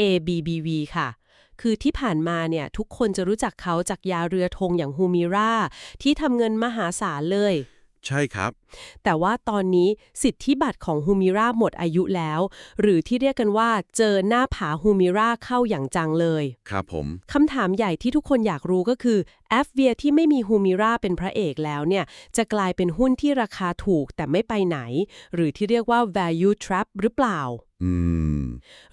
ABBV ค่ะ คือที่ผ่านมาเนี่ยทุกคนจะรู้จักเขาจากยาเรือธงอย่างฮูมิราที่ทำเงินมหาศาลเลย ใช่ครับ แต่ว่าตอนนี้สิทธิบัตรของฮูมิราหมดอายุแล้ว หรือที่เรียกกันว่าเจอหน้าผาฮูมิราเข้าอย่างจังเลย ครับผมคำถามใหญ่ที่ทุกคนอยากรู้ก็คือแอฟเวียที่ไม่มีฮูมิราเป็นพระเอกแล้วเนี่ย จะกลายเป็นหุ้นที่ราคาถูกแต่ไม่ไปไหน หรือที่เรียกว่า value trap หรือเปล่า อืม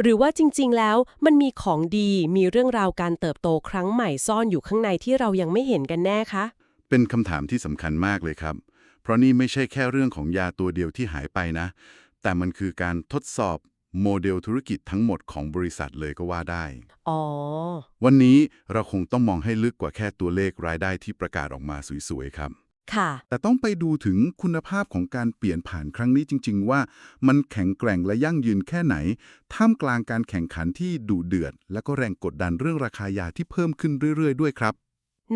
หรือว่าจริงๆ แล้วมันมีของดีมีเรื่องราวการเติบโตครั้งใหม่ซ่อนอยู่ข้างในที่เรายังไม่เห็นกันแน่คะ เป็นคำถามที่สำคัญมากเลยครับ เพราะนี่ไม่ใช่แค่เรื่องของยาตัวเดียวที่หายไปนะ แต่มันคือการทดสอบโมเดลธุรกิจทั้งหมดของบริษัทเลยก็ว่าได้ อ๋อ วันนี้เราคงต้องมองให้ลึกกว่าแค่ตัวเลขรายได้ที่ประกาศออกมาสวยๆ ครับ ค่ะ แต่ต้องไปดูถึงคุณภาพของการเปลี่ยนผ่านครั้งนี้จริง ๆ ว่ามันแข็งแกร่งและยั่งยืนแค่ไหน ท่ามกลางการแข่งขันที่ดุเดือด และก็แรงกดดันเรื่องราคายาที่เพิ่มขึ้นเรื่อย ๆ ด้วยครับ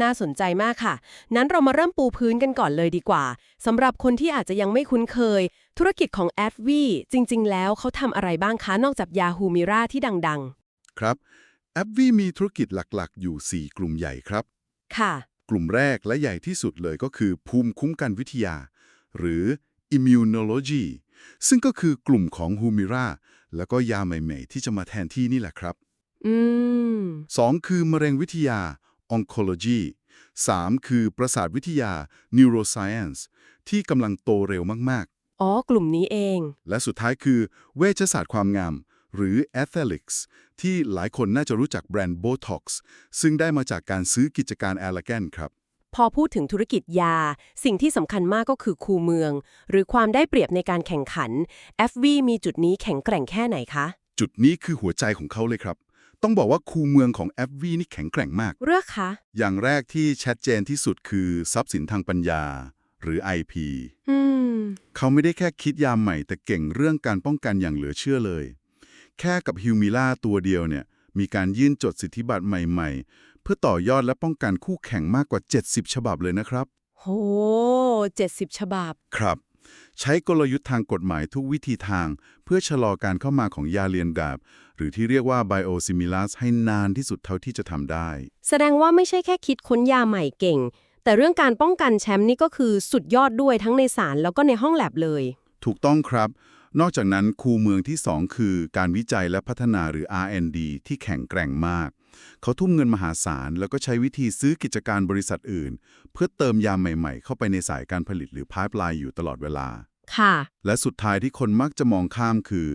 น่าสนใจมากค่ะ นั้นเรามาเริ่มปูพื้นกันก่อนเลยดีกว่าสำหรับคนที่อาจจะยังไม่คุ้นเคย ธุรกิจของ a d v จริง ๆ แล้วเขาทำอะไรบ้างคะนอกจาก Yahoo Mira ที่ดังครับแอปวีมีธุรกิจหลักๆ อยู่ 4 กลุ่มใหญ่ครับๆค่ะ กลุ่มแรกและใหญ่ที่สุดเลยก็คือภูมิคุ้มกันวิทยา หรือ immunology ซึ่งก็คือกลุ่มของฮูมิราแล้วก็ยาใหม่ๆ ที่จะมาแทนที่นี่แหละครับอืม2คือมะเร็งวิทยา oncology 3คือประสาทวิทยา neuroscience ที่กำลังโตเร็วมากอ๋อ กลุ่มนี้เองๆและสุดท้ายคือเวชศาสตร์ความงาม หรือ aesthetics ที่หลายคนน่าจะรู้จักแบรนด์ Botox ซึ่งได้มาจากการซื้อกิจการ Allergan ครับ พอพูดถึงธุรกิจยา สิ่งที่สำคัญมากก็คือคูเมือง หรือความได้เปรียบในการแข่งขัน FV มีจุดนี้แข็งแกร่งแค่ไหนคะ จุดนี้คือหัวใจของเขาเลยครับ ต้องบอกว่าคูเมืองของ FV นี่แข็งแกร่งมากเลือกคะ อย่างแรกที่ชัดเจนที่สุดคือทรัพย์สินทางปัญญา หรือ IP อืม เขาไม่ได้แค่คิดยาใหม่แต่เก่งเรื่องการป้องกันอย่างเหลือเชื่อเลย แค่กับฮิวมิล่าตัวเดียวเนี่ยมีการยื่นจดสิทธิบัตรใหม่ๆ เพื่อต่อยอดและป้องกันคู่แข่งมากกว่า 70 ฉบับเลยนะครับ โหเจ็ดสิบฉบับ ครับ ใช้กลยุทธ์ทางกฎหมายทุกวิธีทาง เพื่อชะลอการเข้ามาของยาเลียนแบบหรือที่เรียกว่า biosimilars ให้นานที่สุดเท่าที่จะทำได้ แสดงว่าไม่ใช่แค่คิดค้นยาใหม่เก่ง แต่เรื่องการป้องกันแชมป์นี่ก็คือสุดยอดด้วยทั้งในศาลแล้วก็ในห้องแลบเลย ถูกต้องครับ นอกจากนั้นคูเมืองที่ 2 คือการวิจัยและพัฒนาหรือ R&D ที่แข็งแกร่งมาก เขาทุ่มเงินมหาศาล แล้วก็ใช้วิธีซื้อกิจการบริษัทอื่น เพื่อเติมยาใหม่ๆ เข้าไปในสายการผลิตหรือพายปลายอยู่ตลอดเวลา ค่ะ และสุดท้ายที่คนมักจะมองข้ามคือ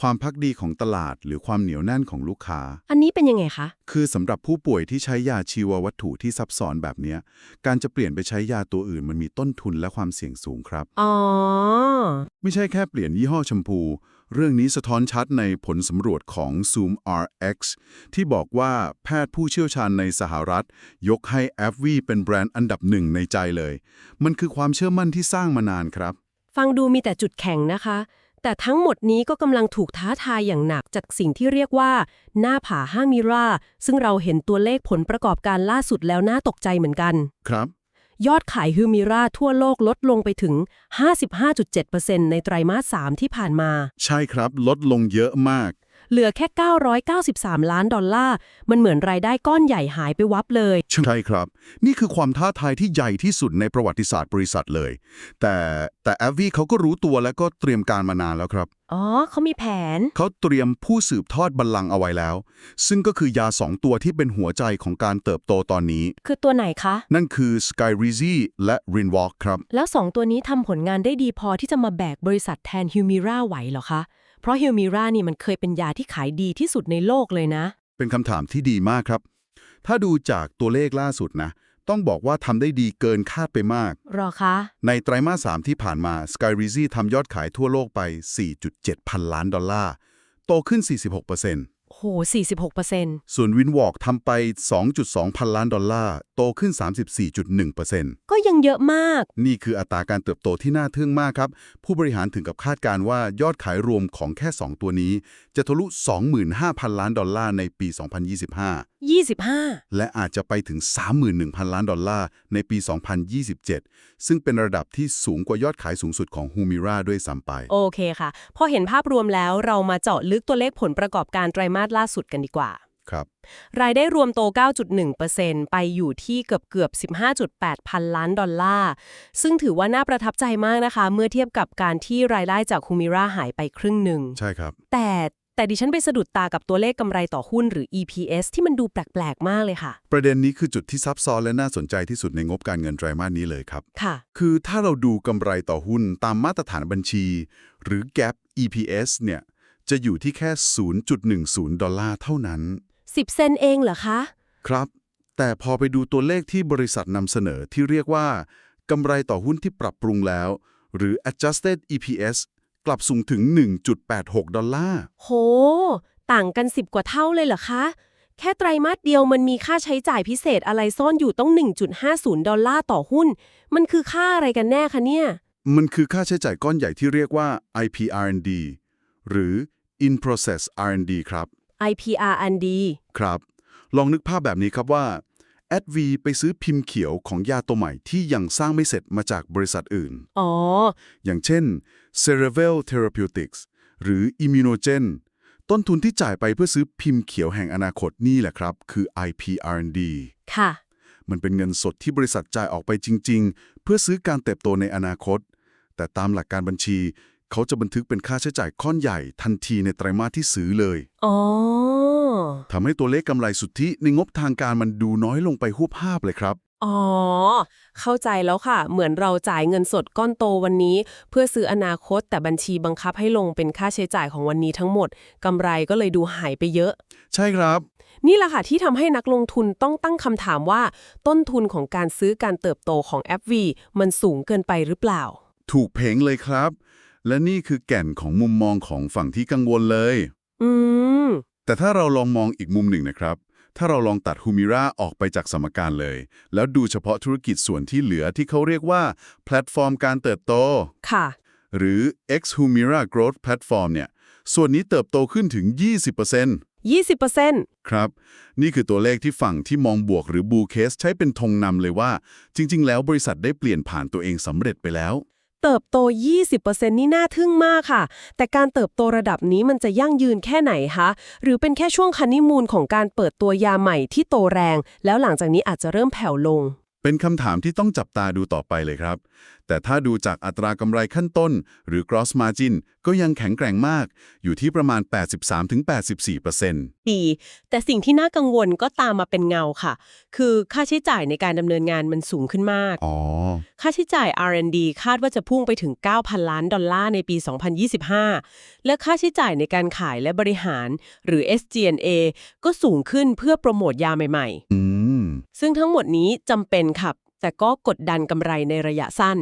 ความพักดีของตลาดหรือความเหนียวแน่นของลูกค้า อันนี้เป็นยังไงคะ คือสำหรับผู้ป่วยที่ใช้ยาชีววัตถุที่ซับซ้อนแบบเนี้ย การจะเปลี่ยนไปใช้ยาตัวอื่นมันมีต้นทุนและความเสี่ยงสูงครับ อ๋อ ไม่ใช่แค่เปลี่ยนยี่ห้อแชมพู เรื่องนี้สะท้อนชัดในผลสำรวจของ Zoom RX ที่บอกว่าแพทย์ผู้เชี่ยวชาญในสหรัฐ ยกให้ a v v เป็นแบรนด์อันดับหนึ่งในใจเลย มันคือความเชื่อมั่นที่สร้างมานานครับ ฟังดูมีแต่จุดแข็งนะคะ แต่ทั้งหมดนี้ก็กำลังถูกท้าทายอย่างหนักจากสิ่งที่เรียกว่า หน้าผาห้างมิรา ซึ่งเราเห็นตัวเลขผลประกอบการล่าสุดแล้วน่าตกใจเหมือนกัน ครับ ยอดขายฮิวมิราทั่วโลกลดลงไปถึง 55.7%ในไตรมาส 3 ที่ผ่านมา ใช่ครับ ลดลงเยอะมาก เหลือแค่ 993 ล้านดอลลาร์ มันเหมือนรายได้ก้อนใหญ่หายไปวับเลย ใช่ครับ นี่คือความท้าทายที่ใหญ่ที่สุดในประวัติศาสตร์บริษัทเลย แต่แต่ a v v เขาก็รู้ตัวและก็เตรียมการมานานแล้วครับ อ๋อ เขามีแผน เขาเตรียมผู้สืบทอดบัลลังก์เอาไว้แล้ว ซึ่งก็คือยาสองตัวที่เป็นหัวใจของการเติบโตตอนนี้ คือตัวไหนคะ นั่นคือ Skyrizi และ Rinwalk ครับ แล้ว2ตัวนี้ทำผลงานได้ดีพอที่จะมาแบกบริษัทแทนฮิวมิราไหวเหรอคะ เพราะฮิวมิรานี่มันเคยเป็นยาที่ขายดีที่สุดในโลกเลยนะ เป็นคำถามที่ดีมากครับ ถ้าดูจากตัวเลขล่าสุดนะ ต้องบอกว่าทำได้ดีเกินคาดไปมาก รอคะ ในไตรมาส3ที่ผ่านมา Skyrizi ทำยอดขายทั่วโลกไป 4.7 พันล้านดอลลาร์ โตขึ้น 46% โห 46%ส่วน Winwalk ทำไป 2.2 พันล้านดอลลาร์ โตขึ้น 34.1%ก็ยังเยอะมาก นี่คืออัตราการเติบโตที่น่าทึ่งมากครับ ผู้บริหารถึงกับคาดการณ์ว่ายอดขายรวมของแค่ 2 ตัวนี้ จะทะลุ 25,000 ล้านดอลลาร์ในปี 2025 25 และอาจจะไปถึง 31,000 ล้านดอลลาร์ในปี 2027 ซึ่งเป็นระดับที่สูงกว่ายอดขายสูงสุดของ Humira ด้วยซ้ำไป โอเคค่ะ พอเห็นภาพรวมแล้วเรามาเจาะลึกตัวเลขผลประกอบการไตรมาสดล่าสุดกันดีกว่า ครับ รายได้รวมโต 9.1%ไปอยู่ที่เกือบเกือบ 15.8 พันล้านดอลลาร์ ซึ่งถือว่าน่าประทับใจมากนะคะ เมื่อเทียบกับการที่รายได้จากคูมิราหายไปครึ่งหนึ่ง ใช่ครับ แต่แต่ดิฉันไปสะดุดตากับตัวเลขกำไรต่อหุ้นหรือ EPS ที่มันดูแปลก ๆ มากเลยค่ะ ประเด็นนี้คือจุดที่ซับซ้อนและน่าสนใจที่สุดในงบการเงินไตรมาสนี้เลยครับ ค่ะ คือถ้าเราดูกำไรต่อหุ้นตามมาตรฐานบัญชี หรือ GAAP EPS เนี่ย จะอยู่ที่แค่ 0.10 ดอลลาร์เท่านั้น 10 เซนเองเหรอคะ ครับ แต่พอไปดูตัวเลขที่บริษัทนำเสนอที่เรียกว่ากำไรต่อหุ้นที่ปรับปรุงแล้ว หรือ adjusted EPS กลับสูงถึง 1.86 ดอลลาร์ โห ต่างกัน 10 กว่าเท่าเลยเหรอคะ แค่ไตรมาสเดียวมันมีค่าใช้จ่ายพิเศษอะไรซ่อนอยู่ต้อง 1.50 ดอลลาร์ต่อหุ้น มันคือค่าอะไรกันแน่คะเนี่ย มันคือค่าใช้จ่ายก้อนใหญ่ที่เรียกว่า IPR&D หรือ In Process R&D ครับ IPR&D ครับ ลองนึกภาพแบบนี้ครับว่า ADV ไปซื้อพิมพ์เขียวของยาตัวใหม่ที่ยังสร้างไม่เสร็จมาจากบริษัทอื่น อ๋อ อย่างเช่น Cerevel Therapeutics หรือ Immunogen ต้นทุนที่จ่ายไปเพื่อซื้อพิมพ์เขียวแห่งอนาคตนี่แหละครับ คือ IPR&D ค่ะ มันเป็นเงินสดที่บริษัทจ่ายออกไปจริง ๆ เพื่อซื้อการเติบโตในอนาคต แต่ตามหลักการบัญชี เขาจะบันทึกเป็นค่าใช้จ่ายก้อนใหญ่ทันทีในไตรมาสที่ซื้อเลยอ๋อทำให้ตัวเลขกำไรสุทธิในงบทางการมันดูน้อยลงไปหัวภาพเลยครับ อ๋อ เข้าใจแล้วค่ะ เหมือนเราจ่ายเงินสดก้อนโตวันนี้ เพื่อซื้ออนาคตแต่บัญชีบังคับให้ลงเป็นค่าใช้จ่ายของวันนี้ทั้งหมดกำไรก็เลยดูหายไปเยอะ ใช่ครับ นี่แหละค่ะที่ทำให้นักลงทุนต้องตั้งคำถามว่า ต้นทุนของการซื้อการเติบโตของแอปวีมันสูงเกินไปหรือเปล่า ถูกเพงเลยครับ และนี่คือแก่นของมุมมองของฝั่งที่กังวลเลย อืม แต่ถ้าเราลองมองอีกมุมหนึ่งนะครับ ถ้าเราลองตัดฮูมิราออกไปจากสมการเลย แล้วดูเฉพาะธุรกิจส่วนที่เหลือที่เขาเรียกว่า แพลตฟอร์มการเติบโต ค่ะ หรือ X Humira Growth Platform เนี่ย ส่วนนี้เติบโตขึ้นถึง 20% 20%ครับ นี่คือตัวเลขที่ฝั่งที่มองบวกหรือบูเคสใช้เป็นธงนำเลยว่า จริง ๆ แล้วบริษัทได้เปลี่ยนผ่านตัวเองสำเร็จไปแล้ว เติบโต 20%นี่น่าทึ่งมากค่ะ แต่การเติบโตระดับนี้มันจะยั่งยืนแค่ไหนคะ หรือเป็นแค่ช่วงคันนิมูลของการเปิดตัวยาใหม่ที่โตแรง แล้วหลังจากนี้อาจจะเริ่มแผ่วลง เป็นคำถามที่ต้องจับตาดูต่อไปเลยครับ แต่ถ้าดูจากอัตรากำไรขั้นต้น หรือ gross margin ก็ยังแข็งแกร่งมาก อยู่ที่ประมาณ 83-84%ดี แต่สิ่งที่น่ากังวลก็ตามมาเป็นเงาค่ะ คือค่าใช้จ่ายในการดำเนินงานมันสูงขึ้นมาก อ๋อ ค่าใช้จ่าย R&D คาดว่าจะพุ่งไปถึง 9,000 ล้านดอลลาร์ในปี 2025 และค่าใช้จ่ายในการขายและบริหาร หรือ SG&A ก็สูงขึ้นเพื่อโปรโมทยาใหม่อืมๆ ซึ่งทั้งหมดนี้จำเป็นครับ แต่ก็กดดันกำไรในระยะสั้น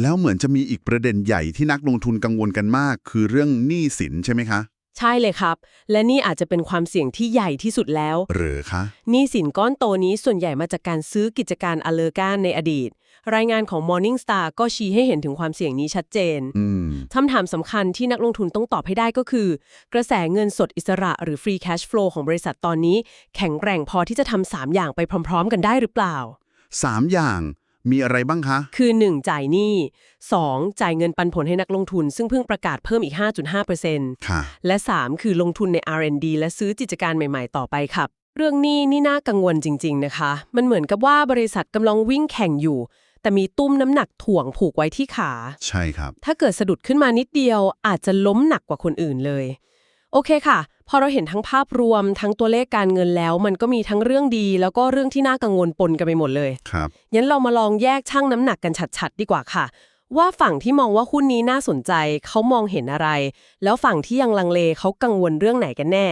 แล้วเหมือนจะมีอีกประเด็นใหญ่ที่นักลงทุนกังวลกันมาก คือเรื่องหนี้สินใช่ไหมคะ ใช่เลยครับ และนี่อาจจะเป็นความเสี่ยงที่ใหญ่ที่สุดแล้ว หรือคะ หนี้สินก้อนโตนี้ส่วนใหญ่มาจากการซื้อกิจการอเลอร์กานในอดีต รายงานของ Morningstar ก็ชี้ให้เห็นถึงความเสี่ยงนี้ชัดเจนอืมคำถามสำคัญที่นักลงทุนต้องตอบให้ได้ก็คือ กระแสเงินสดอิสระหรือ free cash flow ของบริษัทตอนนี้ แข็งแกร่งพอที่จะทำสามอย่างไปพร้อม ๆ กันได้หรือเปล่าสามอย่างมีอะไรบ้างคะ คือ 1. จ่ายหนี้ 2. จ่ายเงินปันผลให้นักลงทุน ซึ่งเพิ่งประกาศเพิ่มอีก 5.5%ค่ะ และ 3 คือลงทุนใน R&D และซื้อกิจการใหม่ๆ ต่อไปครับ เรื่องนี้นี่น่ากังวลจริง ๆ นะคะ มันเหมือนกับว่าบริษัทกำลังวิ่งแข่งอยู่ แต่มีตุ้มน้ำหนักถ่วงผูกไว้ที่ขา ใช่ครับ ถ้าเกิดสะดุดขึ้นมานิดเดียว อาจจะล้มหนักกว่าคนอื่นเลย โอเคค่ะ พอเราเห็นทั้งภาพรวมทั้งตัวเลขการเงินแล้ว มันก็มีทั้งเรื่องดี แล้วก็เรื่องที่น่ากังวลปนกันไปหมดเลยครับงั้นเรามาลองแยกช่างน้ำหนักกันชัดๆ ดีกว่าค่ะ ว่าฝั่งที่มองว่าหุ้นนี้น่าสนใจเขามองเห็นอะไร แล้วฝั่งที่ยังลังเลเขากังวลเรื่องไหนกันแน่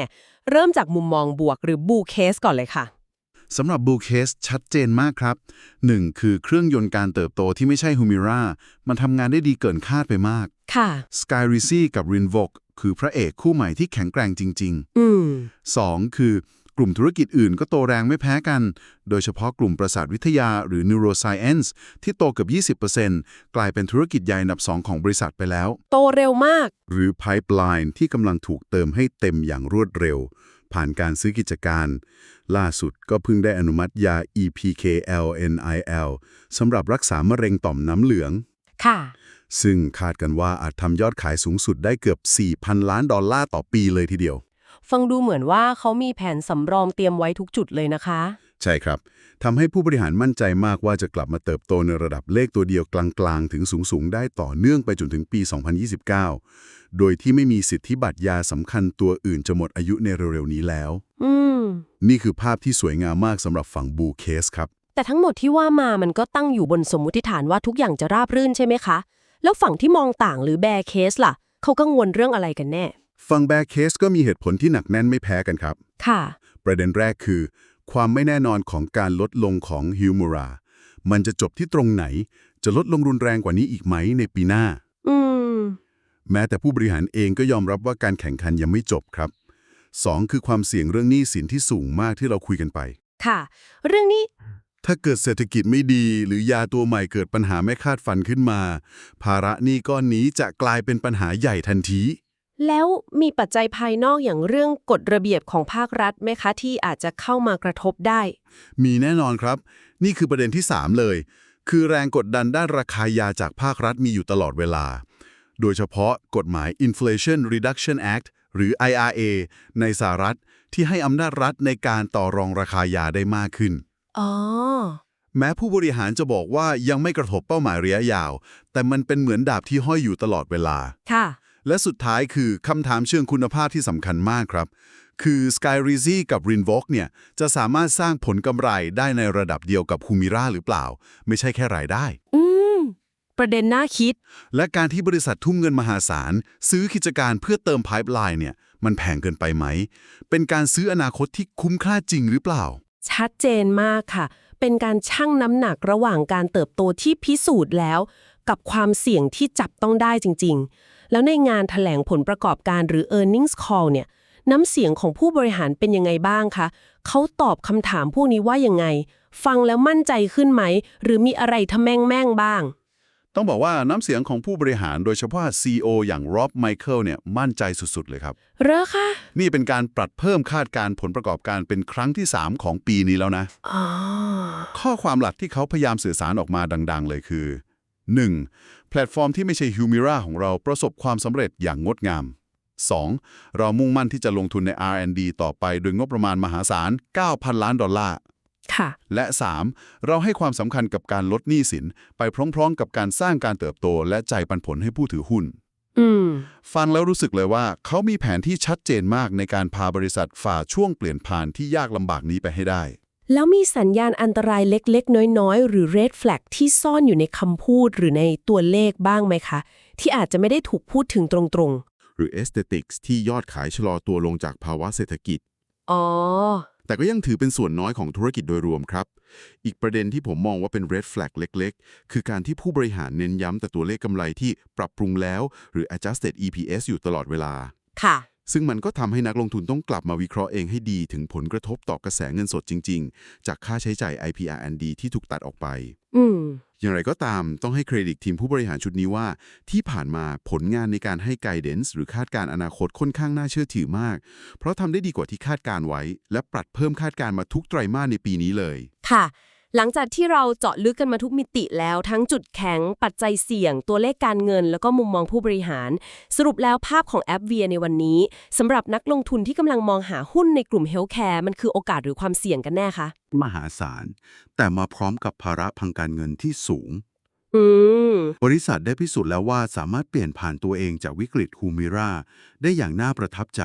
เริ่มจากมุมมองบวกหรือบูเคสก่อนเลยค่ะ สำหรับบูเคสชัดเจนมากครับ 1. คือเครื่องยนต์การเติบโตที่ไม่ใช่ฮูมิรามันทำงานได้ดีเกินคาดไปมาก ค่ะ Sky r i z i กับ r i n v o k คือพระเอกคู่ใหม่ที่แข็งแกร่งจริงอืมๆ 2. คือกลุ่มธุรกิจอื่นก็โตแรงไม่แพ้กัน โดยเฉพาะกลุ่มประสาทวิทยาหรือ neuroscience ที่โตเกือบ20%กลายเป็นธุรกิจใหญ่อันดับ 2 ของบริษัทไปแล้ว โตเร็วมาก หรือ pipeline ที่กำลังถูกเติมให้เต็มอย่างรวดเร็ว ผ่านการซื้อกิจการ ล่าสุดก็เพิ่งได้อนุมัติยา EPKLNIL สำหรับรักษามะเร็งต่อมน้ำเหลือง ค่ะ ซึ่งคาดกันว่าอาจทำยอดขายสูงสุดได้เกือบ 4,000 ล้านดอลลาร์ต่อปีเลยทีเดียว ฟังดูเหมือนว่าเขามีแผนสำรองเตรียมไว้ทุกจุดเลยนะคะ ใช่ครับทำให้ผู้บริหารมั่นใจมากว่าจะกลับมาเติบโตในระดับเลขตัวเดียวกลางๆ ถึงสูง ๆ ได้ต่อเนื่องไปจนถึงปี 2029 โดยที่ไม่มีสิทธิบัตรยาสำคัญตัวอื่นจะหมดอายุในเร็ว ๆ นี้แล้วอืมนี่คือภาพที่สวยงามมากสำหรับฝั่งบูเคสครับ แต่ทั้งหมดที่ว่ามามันก็ตั้งอยู่บนสมมุติฐานว่าทุกอย่างจะราบรื่นใช่ไหมคะ แล้วฝั่งที่มองต่างหรือแบร์เคสล่ะ เขากังวลเรื่องอะไรกันแน่ ฝั่งแบร์เคสก็มีเหตุผลที่หนักแน่นไม่แพ้กันครับ ค่ะ ประเด็นแรกคือ ความไม่แน่นอนของการลดลงของฮิวมูรา มันจะจบที่ตรงไหน จะลดลงรุนแรงกว่านี้อีกไหมในปีหน้า อืม แม้แต่ผู้บริหารเองก็ยอมรับว่าการแข่งขันยังไม่จบครับ 2 คือความเสี่ยงเรื่องหนี้สินที่สูงมากที่เราคุยกันไป ค่ะ เรื่องนี้ ถ้าเกิดเศรษฐกิจไม่ดี หรือยาตัวใหม่เกิดปัญหาไม่คาดฝันขึ้นมา ภาระหนี้ก้อนนี้จะกลายเป็นปัญหาใหญ่ทันที แล้วมีปัจจัยภายนอกอย่างเรื่องกฎระเบียบของภาครัฐไหมคะที่อาจจะเข้ามากระทบได้ มีแน่นอนครับ นี่คือประเด็นที่ 3 เลย คือแรงกดดันด้านราคายาจากภาครัฐมีอยู่ตลอดเวลา โดยเฉพาะกฎหมาย Inflation Reduction Act หรือ IRA ในสหรัฐที่ให้อำนาจรัฐในการต่อรองราคายาได้มากขึ้น อ๋อ แม้ผู้บริหารจะบอกว่ายังไม่กระทบเป้าหมายระยะยาว แต่มันเป็นเหมือนดาบที่ห้อยอยู่ตลอดเวลา ค่ะ และสุดท้ายคือคำถามเชิงคุณภาพที่สำคัญมากครับ คือ Skyrizi กับ Rinvoq เนี่ยจะสามารถสร้างผลกำไรได้ในระดับเดียวกับ Humira หรือเปล่า ไม่ใช่แค่รายได้ อืม ประเด็นน่าคิด และการที่บริษัททุ่มเงินมหาศาล ซื้อกิจการเพื่อเติม pipeline เนี่ยมันแพงเกินไปไหม เป็นการซื้ออนาคตที่คุ้มค่าจริงหรือเปล่า ชัดเจนมากค่ะ เป็นการชั่งน้ำหนักระหว่างการเติบโตที่พิสูจน์แล้ว กับความเสี่ยงที่จับต้องได้จริง ๆ แล้วในงานถแถลงผลประกอบการหรือ earnings call เนี่ยน้ำเสียงของผู้บริหารเป็นยังไงบ้างคะเขาตอบคำถามพวกนี้ว่ายังไง ฟังแล้วมั่นใจขึ้นไหม หรือมีอะไรทะแม่งแม่งๆบ้าง ต้องบอกว่าน้ำเสียงของผู้บริหารโดยเฉพาะ CEO อย่าง Rob Michael เนี่ยมั่นใจสุด ๆ เลยครับเหรอคะ นี่เป็นการปรับเพิ่มคาดการณ์ผลประกอบการเป็นครั้งที่ 3 ของปีนี้แล้วนะอ๋อข้อความหลักที่เขาพยายามสื่อสารออกมาดัง ๆ เลยคือ 1. แพลตฟอร์มที่ไม่ใช่ Humira ของเราประสบความสำเร็จอย่างงดงาม 2. เรามุ่งมั่นที่จะลงทุนใน R&D ต่อไปโดยงบประมาณมหาศาล 9,000 ล้านดอลลาร์ ค่ะ และ 3. เราให้ความสำคัญกับการลดหนี้สิน ไปพร้อมๆ กับการสร้างการเติบโต และใจายปันผลให้ผู้ถือหุ้น อืม ฟังแล้วรู้สึกเลยว่า เขามีแผนที่ชัดเจนมากในการพาบริษัทฝ่าช่วงเปลี่ยนผ่านที่ยากลำบากนี้ไปให้ได้ แล้วมีสัญญาณอันตรายเล็กๆ น้อยๆ หรือ red flag ที่ซ่อนอยู่ในคำพูดหรือในตัวเลขบ้างไหมคะ ที่อาจจะไม่ได้ถูกพูดถึงตรงหรือ Aesthetics ที่ยอดขายชะลอตัวลงจากภาวะเศรษฐกิจๆอ๋อ แต่ก็ยังถือเป็นส่วนน้อยของธุรกิจโดยรวมครับ อีกประเด็นที่ผมมองว่าเป็น red flag เล็กๆ คือการที่ผู้บริหารเน้นย้ำแต่ตัวเลขกำไรที่ปรับปรุงแล้ว หรือ adjusted EPS อยู่ตลอดเวลา ค่ะ ซึ่งมันก็ทำให้นักลงทุนต้องกลับมาวิเคราะห์เองให้ดีถึงผลกระทบต่อกระแสเงินสดจริง ๆ จากค่าใช้จ่าย IPR&D ที่ถูกตัดออกไปออย่างไรก็ตามต้องให้เครดิตทีมผู้บริหารชุดนี้ว่า ที่ผ่านมาผลงานในการให้ guidance หรือคาดการณ์อนาคตค่อนข้างน่าเชื่อถือมาก เพราะทำได้ดีกว่าที่คาดการไว้ และปรับเพิ่มคาดการมาทุกไตรมาสในปีนี้เลย ค่ะ หลังจากที่เราเจาะลึกกันมาทุกมิติแล้วทั้งจุดแข็ง ปัจจัยเสี่ยง ตัวเลขการเงิน แล้วก็มุมมองผู้บริหาร สรุปแล้วภาพของแอปเวียในวันนี้สำหรับนักลงทุนที่กำลังมองหาหุ้นในกลุ่มเฮลท์แคร์มันคือโอกาสหรือความเสี่ยงกันแน่คะมหาศาล แต่มาพร้อมกับภาระพังการเงินที่สูงอืมบริษัทได้พิสูจน์แล้วว่าสามารถเปลี่ยนผ่านตัวเองจากวิกฤตฮูมิราได้อย่างน่าประทับใจ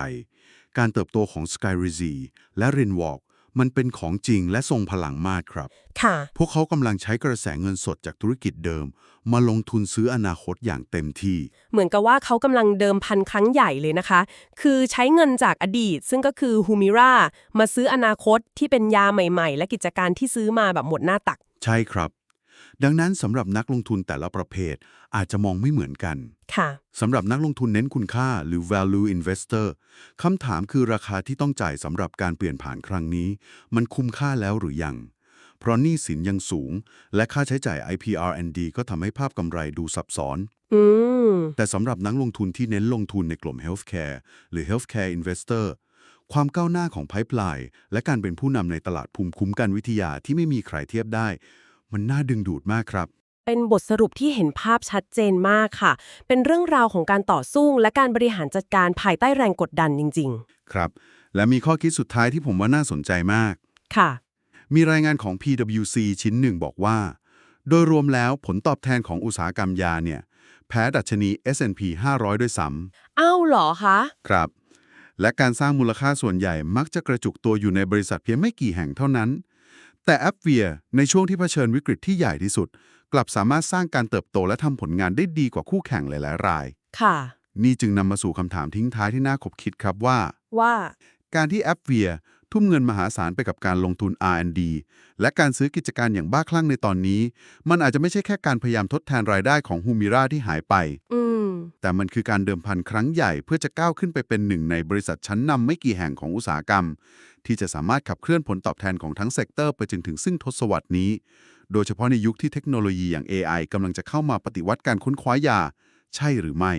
การเติบโตของ s k y r i z y และ r i n w a l k มันเป็นของจริงและทรงพลังมากครับ ค่ะ พวกเขากำลังใช้กระแสเงินสดจากธุรกิจเดิม มาลงทุนซื้ออนาคตอย่างเต็มที่ เหมือนกับว่าเขากำลังเดิมพันครั้งใหญ่เลยนะคะ คือใช้เงินจากอดีต ซึ่งก็คือฮูมิรามาซื้ออนาคตที่เป็นยาใหม่ ๆ และกิจการที่ซื้อมาแบบหมดหน้าตัก ใช่ครับ ดังนั้นสำหรับนักลงทุนแต่ละประเภทอาจจะมองไม่เหมือนกัน ค่ะ สำหรับนักลงทุนเน้นคุณค่าหรือ value investor คำถามคือราคาที่ต้องจ่ายสำหรับการเปลี่ยนผ่านครั้งนี้ มันคุ้มค่าแล้วหรือยัง เพราะหนี้สินยังสูง และค่าใช้จ่าย IPR&D ก็ทำให้ภาพกำไรดูซับซ้อน อืม แต่สำหรับนักลงทุนที่เน้นลงทุนในกลุ่ม healthcare หรือ healthcare investor ความก้าวหน้าของ pipeline และการเป็นผู้นำในตลาดภูมิคุ้มกันวิทยาที่ไม่มีใครเทียบได้ มันน่าดึงดูดมากครับ เป็นบทสรุปที่เห็นภาพชัดเจนมากค่ะ เป็นเรื่องราวของการต่อสู้และการบริหารจัดการภายใต้แรงกดดันจริง ครับ และมีข้อคิดสุดท้ายที่ผมว่าน่าสนใจมาก ๆ ค่ะ มีรายงานของ PwC ชิ้นหนึ่งบอกว่า โดยรวมแล้วผลตอบแทนของอุตสาหกรรมยาเนี่ย แพ้ดัชนี S&P 500 ด้วยซ้ำอ้าวเหรอคะครับ และการสร้างมูลค่าส่วนใหญ่มักจะกระจุกตัวอยู่ในบริษัทเพียงไม่กี่แห่งเท่านั้น แต่แอปเวียในช่วงที่เผชิญวิกฤตที่ใหญ่ที่สุด กลับสามารถสร้างการเติบโตและทำผลงานได้ดีกว่าคู่แข่งหลายๆ ราย ค่ะ นี่จึงนำมาสู่คำถามทิ้งท้ายที่น่าขบคิดครับว่า ว่า การที่แอปเวีย ทุ่มเงินมหาศาลไปกับการลงทุน R&D และการซื้อกิจการอย่างบ้าคลั่งในตอนนี้ มันอาจจะไม่ใช่แค่การพยายามทดแทนรายได้ของฮูมิราที่หายไปอืมแต่มันคือการเดิมพันครั้งใหญ่เพื่อจะก้าวขึ้นไปเป็นหนึ่งในบริษัทชั้นนำไม่กี่แห่งของอุตสาหกรรม ที่จะสามารถขับเคลื่อนผลตอบแทนของทั้งเซกเตอร์ไปจนถึงซึ่งทศวรรษนี้ โดยเฉพาะในยุคที่เทคโนโลยีอย่าง AI กำลังจะเข้ามาปฏิวัติการค้นคว้ายา ใช่หรือไม่